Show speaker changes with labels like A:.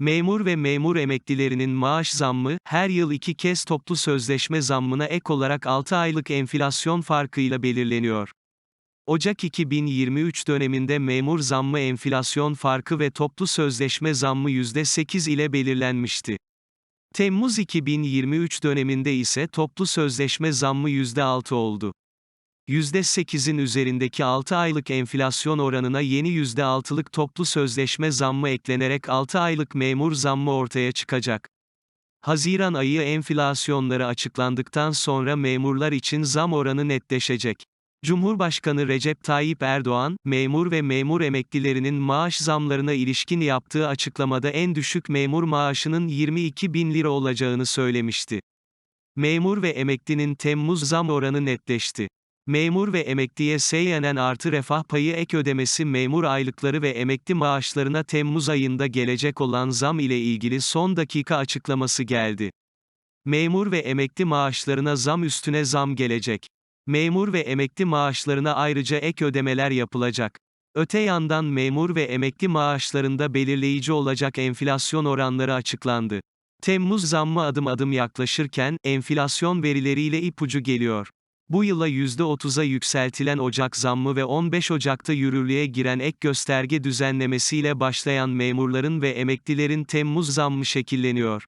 A: Memur ve memur emeklilerinin maaş zammı, her yıl iki kez toplu sözleşme zammına ek olarak 6 aylık enflasyon farkıyla belirleniyor. Ocak 2023 döneminde memur zammı enflasyon farkı ve toplu sözleşme zammı %8 ile belirlenmişti. Temmuz 2023 döneminde ise toplu sözleşme zammı %6 oldu. %8'in üzerindeki 6 aylık enflasyon oranına yeni %6'lık toplu sözleşme zammı eklenerek 6 aylık memur zammı ortaya çıkacak. Haziran ayı enflasyonları açıklandıktan sonra memurlar için zam oranı netleşecek. Cumhurbaşkanı Recep Tayyip Erdoğan, memur ve memur emeklilerinin maaş zamlarına ilişkin yaptığı açıklamada en düşük memur maaşının 22 bin lira olacağını söylemişti. Memur ve emeklinin Temmuz zam oranı netleşti. Memur ve emekliye seyyanen artı refah payı ek ödemesi memur aylıkları ve emekli maaşlarına Temmuz ayında gelecek olan zam ile ilgili son dakika açıklaması geldi. Memur ve emekli maaşlarına zam üstüne zam gelecek. Memur ve emekli maaşlarına ayrıca ek ödemeler yapılacak. Öte yandan memur ve emekli maaşlarında belirleyici olacak enflasyon oranları açıklandı. Temmuz zammı adım adım yaklaşırken, enflasyon verileriyle ipucu geliyor. Bu yıla %30'a yükseltilen Ocak zammı ve 15 Ocak'ta yürürlüğe giren ek gösterge düzenlemesiyle başlayan memurların ve emeklilerin Temmuz zammı şekilleniyor.